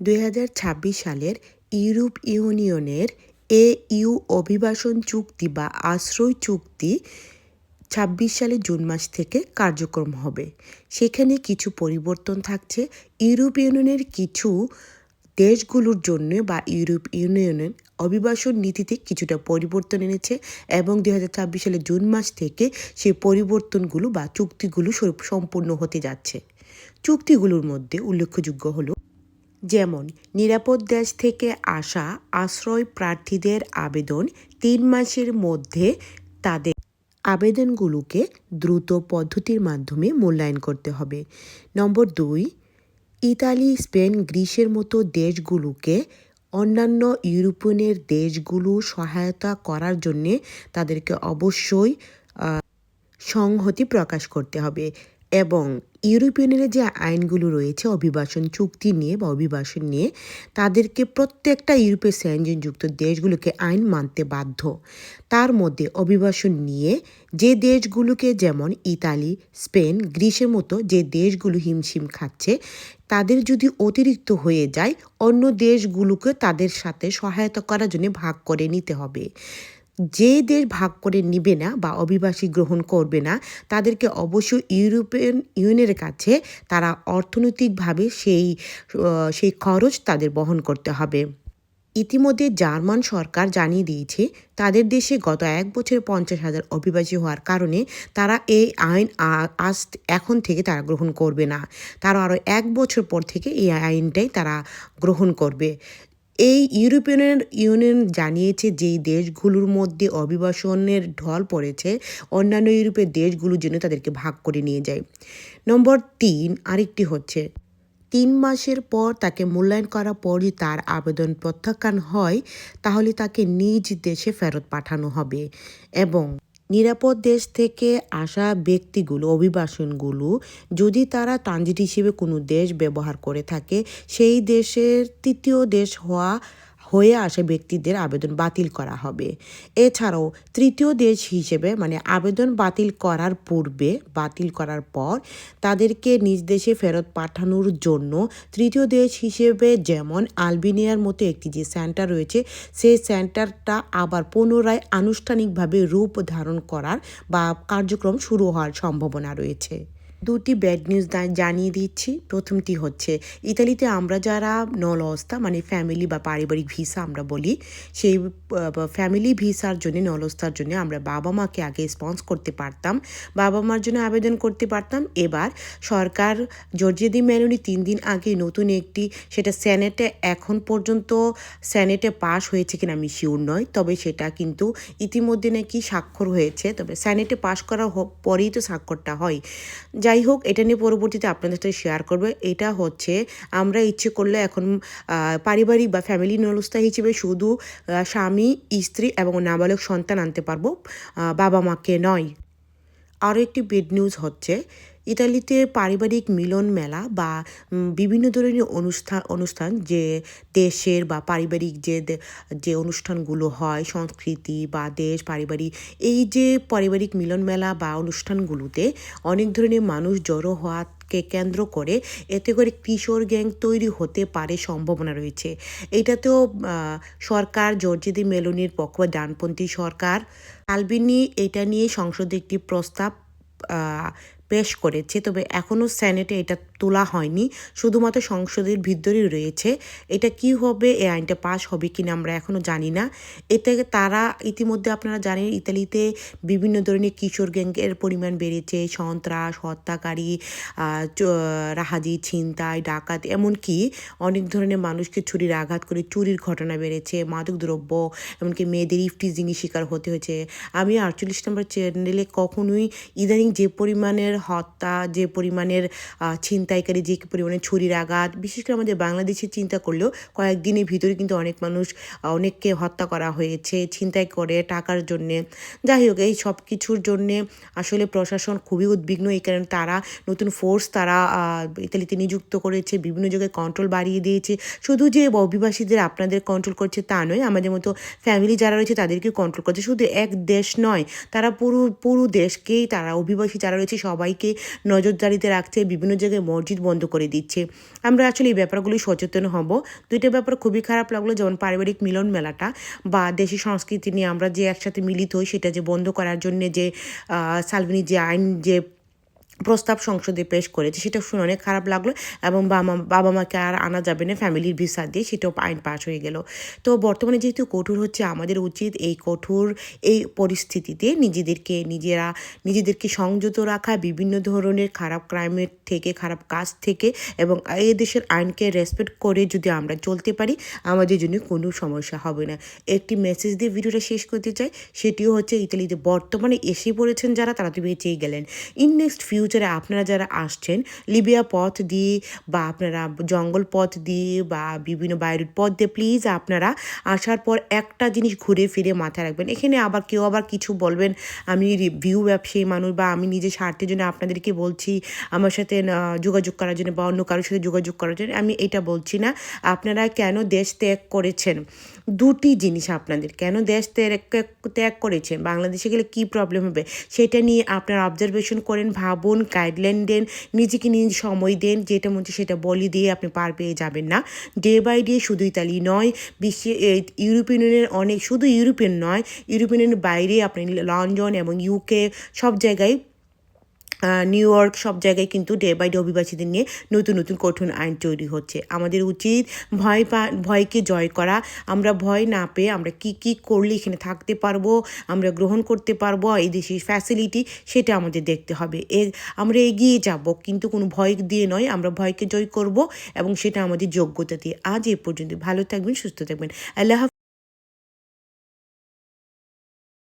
দুই হাজার ছাব্বিশ সালের ইউরোপ ইউনিয়নের এ ইউ অভিবাসন চুক্তি বা আশ্রয় চুক্তি ছাব্বিশ সালের জুন মাস থেকে কার্যক্রম হবে। সেখানে কিছু পরিবর্তন থাকছে। ইউরোপ ইউনিয়নের কিছু দেশগুলোর জন্য বা ইউরোপ ইউনিয়নের অভিবাসন নীতিতে কিছুটা পরিবর্তন এনেছে এবং দু হাজার ছাব্বিশ সালের জুন মাস থেকে সেই পরিবর্তনগুলো বা চুক্তিগুলো সম্পূর্ণ হতে যাচ্ছে। চুক্তিগুলোর মধ্যে উল্লেখযোগ্য হলো যেমন, নিরাপদ দেশ থেকে আসা আশ্রয় প্রার্থীদের আবেদন তিন মাসের মধ্যে তাদের আবেদনগুলোকে দ্রুত পদ্ধতির মাধ্যমে মূল্যায়ন করতে হবে। নম্বর দুই, ইতালি, স্পেন, গ্রিসের মতো দেশগুলোকে অন্যান্য ইউরোপিয়নের দেশগুলো সহায়তা করার জন্যে তাদেরকে অবশ্যই সংহতি প্রকাশ করতে হবে এবং ইউরোপিয়নের যে আইনগুলো রয়েছে, অভিবাসন চুক্তি নিয়ে বা অভিবাসন নিয়ে, তাদেরকে প্রত্যেকটা ইউরোপের যুক্ত দেশগুলোকে আইন মানতে বাধ্য। তার মধ্যে অভিবাসন নিয়ে যে দেশগুলোকে যেমন ইতালি, স্পেন, গ্রিসের মতো যে দেশগুলো হিমশিম খাচ্ছে, তাদের যদি অতিরিক্ত হয়ে যায়, অন্য দেশগুলোকে তাদের সাথে সহায়তা করার জন্য ভাগ করে নিতে হবে। যে দেশ ভাগ করে নিবে না বা অভিবাসী গ্রহণ করবে না, তাদেরকে অবশ্যই ইউরোপিয়ান ইউনিয়নের কাছে তারা অর্থনৈতিকভাবে সেই সেই খরচ তাদের বহন করতে হবে। ইতিমধ্যে জার্মান সরকার জানিয়ে দিয়েছে, তাদের দেশে গত এক বছরে পঞ্চাশ হাজার অভিবাসী হওয়ার কারণে তারা এই আইন আজ এখন থেকে তারা গ্রহণ করবে না। তারা আরও এক বছর পর থেকে এই আইনটাই তারা গ্রহণ করবে। এই ইউরোপিয়ান ইউনিয়ন জানিয়েছে যেই দেশগুলোর মধ্যে অভিবাসনের ঢল পড়েছে, অন্যান্য ইউরোপের দেশগুলো যেন তাদেরকে ভাগ করে নিয়ে যায়। নম্বর তিন, আরেকটি হচ্ছে, তিন মাসের পর তাকে মূল্যায়ন করার পরই তার আবেদন প্রত্যাখ্যান হয়, তাহলে তাকে নিজ দেশে ফেরত পাঠানো হবে এবং নিরাপদ দেশ থেকে আসা ব্যক্তিগুলো, অভিবাসনগুলো যদি তারা ট্রানজিট হিসেবে কোনো দেশ ব্যবহার করে থাকে, সেই দেশের তৃতীয় দেশ হওয়া হয়ে আসা ব্যক্তিদের আবেদন বাতিল করা হবে। এছাড়াও তৃতীয় দেশ হিসেবে মানে আবেদন বাতিল করার পূর্বে, বাতিল করার পর তাদেরকে নিজ দেশে ফেরত পাঠানোর জন্য তৃতীয় দেশ হিসেবে যেমন আলবেনিয়ার মতো একটি যে সেন্টার রয়েছে, সেই সেন্টারটা আবার পুনরায় আনুষ্ঠানিকভাবে রূপ ধারণ করার বা কার্যক্রম শুরু হওয়ার সম্ভাবনা রয়েছে। দুটি ব্যাড নিউজ জানিয়ে দিচ্ছি। প্রথমটি হচ্ছে, ইতালিতে আমরা যারা নলস্তা মানে ফ্যামিলি বা পারিবারিক ভিসা আমরা বলি, সেই ফ্যামিলি ভিসার জন্য নলস্তার জন্য আমরা বাবা মাকে আগে স্পন্স করতে পারতাম। বাবা মার জন্য আবেদন করতে পারতাম। এবার সরকার জর্জিয়া দি মেলোনি তিন দিন আগে নতুন একটি, সেটা সেনেটে এখন পর্যন্ত সেনেটে পাশ হয়েছে কিনা আমি শিওর নয়। তবে সেটা কিন্তু ইতিমধ্যে নাকি স্বাক্ষর হয়েছে। তবে সেনেটে পাশ করার পরেই তো স্বাক্ষরটা হয়। যাই হোক, এটা নিয়ে পরবর্তীতে আপনাদের সাথে শেয়ার করবে। এটা হচ্ছে, আমরা ইচ্ছে করলে এখন পারিবারিক বা ফ্যামিলি নলস্তা হিসেবে শুধু স্বামী, স্ত্রী এবং নাবালক সন্তান আনতে পারব বাবা মাকে নয়। আরও একটি বেড নিউজ হচ্ছে ইতালিতে পারিবারিক মিলন মেলা বা বিভিন্ন ধরনের অনুষ্ঠান অনুষ্ঠান যে দেশের বা পারিবারিক যে যে অনুষ্ঠানগুলো হয়, সংস্কৃতি বা দেশ পারিবারিক এই যে পারিবারিক মিলন মেলা বা অনুষ্ঠানগুলোতে অনেক ধরনের মানুষ জড়ো হওয়াকে কেন্দ্র করে এতে করে কিশোর গ্যাং তৈরি হতে পারে সম্ভাবনা রয়েছে। এটাতেও সরকার জর্জিদি মেলোনির পক্ষ ডানপন্থী সরকার, আলবিনি, এটা নিয়ে সংসদে একটি প্রস্তাব পেশ করেছে তবে এখনও সেনেটে এটা তোলা হয়নি শুধুমাত্র সংসদের ভিতরেই রয়েছে। এটা কি হবে এই আইনটা পাশ হবে কিনা আমরা এখনও জানি না। এতে তারা ইতিমধ্যে আপনারা জানেন ইতালিতে বিভিন্ন ধরনের কিশোর গ্যাংয়ের পরিমাণ বেড়েছে সন্ত্রাস হত্যাকারী রাহাজি ছিনতাই ডাকাত এমনকি অনেক ধরনের মানুষকে ছুরির আঘাত করে চুরির ঘটনা বেড়েছে মাদক দ্রব্য এমনকি মেয়েদের ইফটিজিংয়ের শিকার হতে হয়েছে। আমি আটচল্লিশ নম্বর চ্যানেলে কখনোই ইদানিং যে পরিমাণের হত্যা যে পরিমাণের আহ, ছিনতাইকারী যে পরিমাণে ছুরির আঘাত, বিশেষ করে আমাদের বাংলাদেশে চিন্তা করলেও কয়েকদিনের ভিতরে কিন্তু অনেক মানুষ, অনেককে হত্যা করা হয়েছে, ছিনতাই করে টাকার জন্যে। যাই হোক, এই সব কিছুর জন্যে আসলে প্রশাসন খুবই উদ্বিগ্ন। এই কারণে তারা নতুন ফোর্স তারা ইতালিতে নিযুক্ত করেছে, বিভিন্ন জায়গায় কন্ট্রোল বাড়িয়ে দিয়েছে। শুধু যে অভিবাসীদের আপনাদের কন্ট্রোল করছে তা নয়, আমাদের মতো ফ্যামিলি যারা রয়েছে তাদেরকে কন্ট্রোল করছে। শুধু এক দেশ নয়, তারা পুরো পুরো দেশকেই তারা অভিবাসী যারা রয়েছে সবাইকে নজরদারিতে রাখছে, বিভিন্ন জায়গায় মসজিদ বন্ধ করে দিচ্ছে। আমরা আসলে এই ব্যাপারগুলি সচেতন হব। দুইটা ব্যাপার খুবই খারাপ লাগল, যেমন পারিবারিক মিলন মেলাটা বা দেশি সংস্কৃতি নিয়ে আমরা যে একসাথে মিলিত হই, সেটা যে বন্ধ করার জন্য যে সালভিনি যে আইন যে প্রস্তাব সংসদে পেশ করেছে, সেটা শুনে অনেক খারাপ লাগল এবং বাবা বাবা মাকে আর আনা যাবে না ফ্যামিলির ভিসা দিয়ে সেটাও আইন পাশ হয়ে গেল। তো বর্তমানে যেহেতু কঠোর হচ্ছে, আমাদের উচিত এই কঠোর এই পরিস্থিতিতে নিজেদেরকে, নিজেরা, নিজেদেরকে সংযত রাখা, বিভিন্ন ধরনের খারাপ ক্রাইমের থেকে, খারাপ কাজ থেকে এবং এই দেশের আইনকে রেসপেক্ট করে যদি আমরা চলতে পারি, আমাদের জন্য কোনো সমস্যা হবে না। একটি মেসেজ দিয়ে ভিডিওটা শেষ করতে চাই, সেটিও হচ্ছে ইতালিতে বর্তমানে এসে পড়েছেন যারা, তারা তো বেঁচেই গেলেন। ইন নেক্সট ফিউচারে আপনারা যারা আসছেন লিবিয়া পথ দিয়ে বা আপনারা জঙ্গল পথ দিয়ে বা বিভিন্ন বাইরের পথ দিয়ে প্লিজ আপনারা আসার পর একটা জিনিস ঘুরে ফিরে মাথায় রাখবেন। এখানে আবার কেউ আবার কিছু বলবেন, আমি রিভিউ ব্যবসায়ী মানুষ বা আমি নিজের স্বার্থের জন্য আপনাদেরকে বলছি, আমার সাথে যোগাযোগ করার জন্য বা অন্য কারোর সাথে যোগাযোগ করার জন্য, আমি এটা বলছি না। আপনারা কেন দেশ ত্যাগ করেছেন? দুটি জিনিস আপনাদের, কেন দেশ ত্যাগ ত্যাগ করেছেন? বাংলাদেশে গেলে কি প্রবলেম হবে? সেটা নিয়ে আপনারা অবজারভেশন করেন, ভাবুন গাইডলাইন দেন, নিজেকে নিজে সময় দেন, যেটা হচ্ছে সেটা বলি দিয়ে আপনি পার পেয়ে যাবেন না। ডে বাই ডে শুধু ইতালি নয়, বিশ্বে ইউরোপিয়ান ইউনিয়নের অনেক, শুধু ইউরোপিয়ান নয় ইউরোপিয়ান ইউনিয়নের বাইরে আপনি লন্ডন এবং ইউকে সব জায়গায় নিউ ইয়র্ক সব জায়গায় কিন্তু ডে বাই ডে অভিবাসীদের নিয়ে নতুন নতুন কঠিন আইন তৈরি হচ্ছে। আমাদের উচিত ভয় পা, ভয়কে জয় করা। আমরা ভয় না পেয়ে আমরা কি কি করলে এখানে থাকতে পারব? আমরা গ্রহণ করতে পারব? এই দেশের ফ্যাসিলিটি সেটা আমাদের দেখতে হবে। এ, আমরা এগিয়ে যাব, কিন্তু কোনো ভয় দিয়ে নয়। আমরা ভয়কে জয় করব এবং সেটা আমাদের যোগ্যতা দিয়ে। আজ এ পর্যন্ত ভালো থাকবেন, সুস্থ থাকবেন। আল্লাহ।